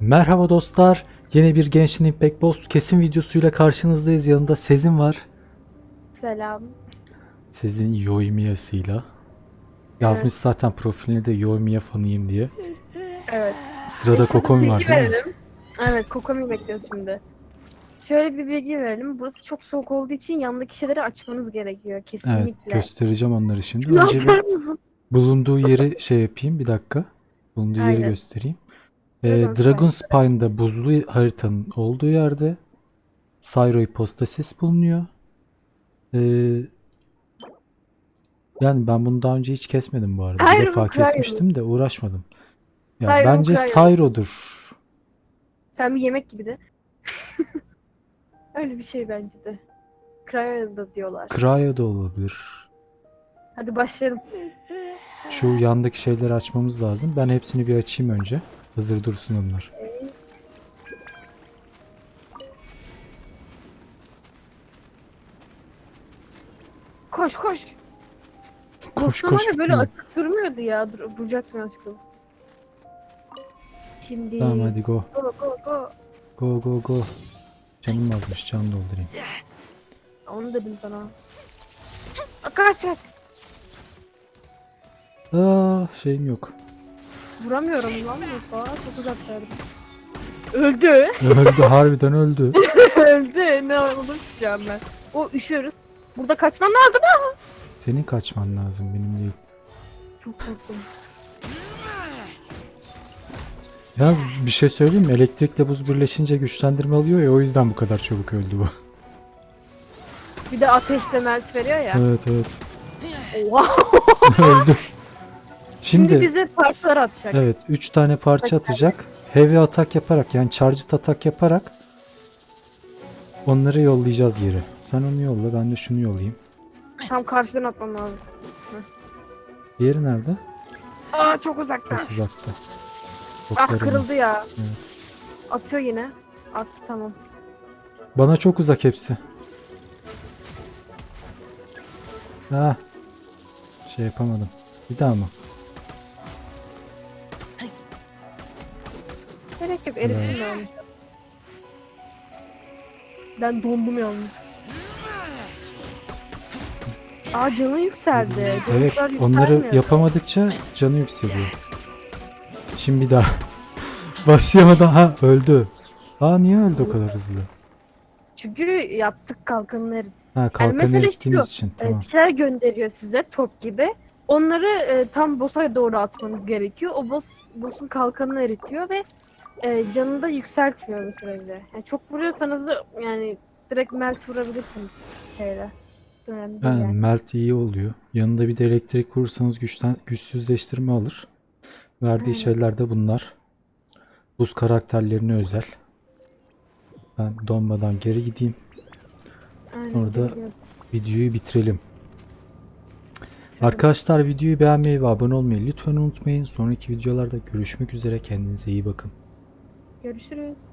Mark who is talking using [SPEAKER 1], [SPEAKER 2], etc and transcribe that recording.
[SPEAKER 1] Merhaba dostlar. Yeni bir Genshin Impact Boss kesim videosuyla karşınızdayız. Yanında Sezin var.
[SPEAKER 2] Selam.
[SPEAKER 1] Sezin Yoimiya'sıyla. Yazmış zaten profiline de Yoimiya fanıyım diye.
[SPEAKER 2] Evet.
[SPEAKER 1] Sırada
[SPEAKER 2] Şöyle
[SPEAKER 1] Kokomi var değil mi?
[SPEAKER 2] verelim. Evet Kokomi bekliyoruz şimdi. Şöyle bir bilgi verelim. Burası çok soğuk olduğu için yanındaki şeyleri açmanız gerekiyor
[SPEAKER 1] Evet
[SPEAKER 2] kesinlikle.
[SPEAKER 1] göstereceğim onları şimdi. Önce bir bulunduğu yeri şey yapayım bir dakika. Bulunduğu yeri
[SPEAKER 2] Aynen.
[SPEAKER 1] göstereyim. Ee,
[SPEAKER 2] Dragon
[SPEAKER 1] Spine'da buzlu haritanın olduğu yerde Cyro Hypostasis bulunuyor. Ee, yani ben bunu daha önce hiç kesmedim bu arada. Bir
[SPEAKER 2] Cyro
[SPEAKER 1] defa kesmiştim de uğraşmadım. Ya
[SPEAKER 2] mu,
[SPEAKER 1] bence
[SPEAKER 2] Cryo mu?
[SPEAKER 1] Cyro'dur.
[SPEAKER 2] Sen bir yemek gibi de. Öyle bir şey bence de. Cryo'da diyorlar.
[SPEAKER 1] Cryo da olabilir.
[SPEAKER 2] Hadi başlayalım.
[SPEAKER 1] Şu yandaki şeyleri açmamız lazım. Ben hepsini bir açayım önce. Hazır dursun onlar.
[SPEAKER 2] Koş koş.
[SPEAKER 1] Koş
[SPEAKER 2] Dostum
[SPEAKER 1] koş.
[SPEAKER 2] ya böyle açık durmuyordu ya. Dur, vuracaktım yanlışlıkla. Şimdi.
[SPEAKER 1] Tamam hadi go.
[SPEAKER 2] Go go go.
[SPEAKER 1] Go go go. Canım azmış can doldurayım.
[SPEAKER 2] Onu dedim sana. Kaç kaç.
[SPEAKER 1] Aa şeyim yok.
[SPEAKER 2] Vuramıyorum lan Musa. Çok uzaktaydım. Öldü.
[SPEAKER 1] Öldü harbiden öldü.
[SPEAKER 2] Öldü. Ne oldu ki şu an ben? O üşüyoruz. Burada kaçman lazım.
[SPEAKER 1] Senin kaçman lazım benim değil.
[SPEAKER 2] Çok korktum.
[SPEAKER 1] Yalnız bir şey söyleyeyim mi? Elektrikle buz birleşince güçlendirme alıyor ya o yüzden bu kadar çabuk öldü bu.
[SPEAKER 2] Bir de ateşle melt veriyor ya.
[SPEAKER 1] evet evet.
[SPEAKER 2] Oha.
[SPEAKER 1] öldü.
[SPEAKER 2] Şimdi,
[SPEAKER 1] Şimdi
[SPEAKER 2] bize parçalar atacak.
[SPEAKER 1] evet 3 tane parça atacak. Heavy atak yaparak yani charged atak yaparak onları yollayacağız geri. Sen onu yolla ben de şunu yollayayım.
[SPEAKER 2] Tam karşıdan atmam lazım.
[SPEAKER 1] Diğeri nerede?
[SPEAKER 2] Aa çok uzakta.
[SPEAKER 1] Çok uzakta.
[SPEAKER 2] Ah
[SPEAKER 1] Oklarım.
[SPEAKER 2] kırıldı ya.
[SPEAKER 1] Evet.
[SPEAKER 2] Atıyor yine. Attı tamam.
[SPEAKER 1] Bana çok uzak hepsi. Ha. Şey yapamadım. Bir daha mı?
[SPEAKER 2] Gerek yok eritim yalnız. Ben dondum yalnız. Aa canı yükseldi.
[SPEAKER 1] Evet, onları
[SPEAKER 2] yükselmiyor.
[SPEAKER 1] yapamadıkça canı yükseliyor. Şimdi bir daha. Başlayamadan ha öldü. Aa niye öldü o kadar hızlı?
[SPEAKER 2] Çünkü yaptık kalkanını erit.
[SPEAKER 1] Ha kalkanı
[SPEAKER 2] mesele
[SPEAKER 1] erittiğiniz
[SPEAKER 2] şu,
[SPEAKER 1] için
[SPEAKER 2] Ee,
[SPEAKER 1] tamam.
[SPEAKER 2] Bir şeyler gönderiyor size top gibi. Onları e, tam boss'a doğru atmanız gerekiyor. O boss boss'un kalkanını eritiyor ve e, canını da yükseltmiyor bu sürece. Yani çok vuruyorsanız da yani direkt melt vurabilirsiniz şeyle. Önemli
[SPEAKER 1] Ha,
[SPEAKER 2] yani.
[SPEAKER 1] melt iyi oluyor. Yanında bir de elektrik vurursanız güçten güçsüzleştirme alır. Verdiği
[SPEAKER 2] Aynen.
[SPEAKER 1] şeyler de bunlar. Buz karakterlerine özel. Ben donmadan geri gideyim.
[SPEAKER 2] Aynen,
[SPEAKER 1] orada-
[SPEAKER 2] biliyorum.
[SPEAKER 1] Videoyu bitirelim. Arkadaşlar videoyu beğenmeyi ve abone olmayı lütfen unutmayın. Sonraki videolarda görüşmek üzere. Kendinize iyi bakın.
[SPEAKER 2] Görüşürüz.